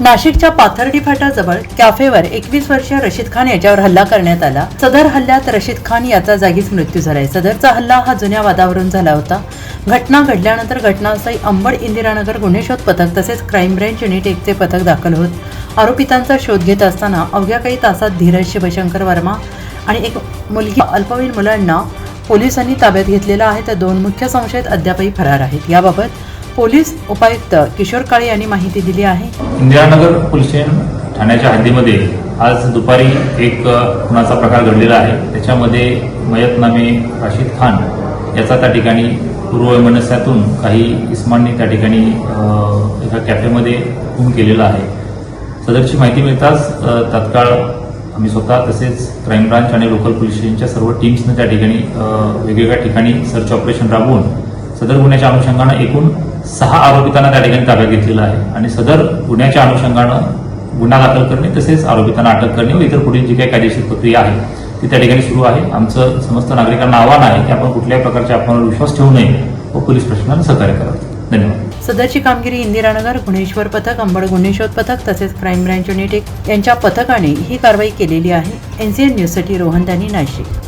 नाशिकच्या पाथर्डी फाटाजवळ कॅफेवर एकवीस वर्षीय रशीद खान याच्यावर हल्ला करण्यात आला. सदर हल्ल्यात रशीद खान याचा जागीच मृत्यू झालाय. सदरचा हल्ला हा जुन्या वादावरून झाला होता. घटना घडल्यानंतर घटनास्थळी अंबड इंदिरानगर गुन्हे शोध पथक तसेच क्राईम ब्रँच युनिट एकचे पथक दाखल होत. आरोपितांचा शोध घेत असताना अवघ्या काही तासात धीरज शिवशंकर वर्मा आणि एक मुलगी अल्पवयीन मुलांना पोलिसांनी ताब्यात घेतलेला आहे. तर दोन मुख्य संशयित अद्यापही फरार आहेत. याबाबत पोलीस उपायुक्त किशोर काळे यांनी माहिती दिली आहे. इंदिरानगर पोलीस स्टेशन ठाण्याच्या हद्दीमध्ये आज दुपारी एक खुनाचा प्रकार घडलेला आहे. त्याच्यामध्ये मयत नामे राशीद खान याचा त्या ठिकाणी पूर्ववैमनस्यातून काही इस्मांनी त्या ठिकाणी एका कॅफेमध्ये खून केलेला आहे. सदरची माहिती मिळताच तात्काळ आम्ही स्वतः तसेच क्राईम ब्रांच आणि लोकल पोलीस स्टेशनच्या सर्व टीम्सनं त्या ठिकाणी वेगवेगळ्या ठिकाणी सर्च ऑपरेशन राबवून सदर गुन्ह्याच्या अनुषंगानं एकूण सहा आरोपितांना त्या ठिकाणी ताब्यात घेतलेलं आहे. आणि सदर गुन्ह्याच्या अनुषंगानं गुन्हा दाखल करणे तसेच आरोपितांना अटक करणे व इतर पुढील जी काही कायदेशीर प्रक्रिया आहे ती त्या ठिकाणी सुरू आहे. आमचं समस्त नागरिकांना आव्हान आहे की आपण कुठल्याही प्रकारच्या आपणावर विश्वास ठेवू नये व पोलीस प्रशासनाला सहकार्य करावं. धन्यवाद. सदरची कामगिरी इंदिरानगर गुन्हेश्वर पथक अंबड गुन्हे शोध पथक तसेच क्राईम ब्रँच युनिट यांच्या पथकाने ही कारवाई केलेली आहे. एनसीएन न्यूजसाठी रोहन दानी नाशिक.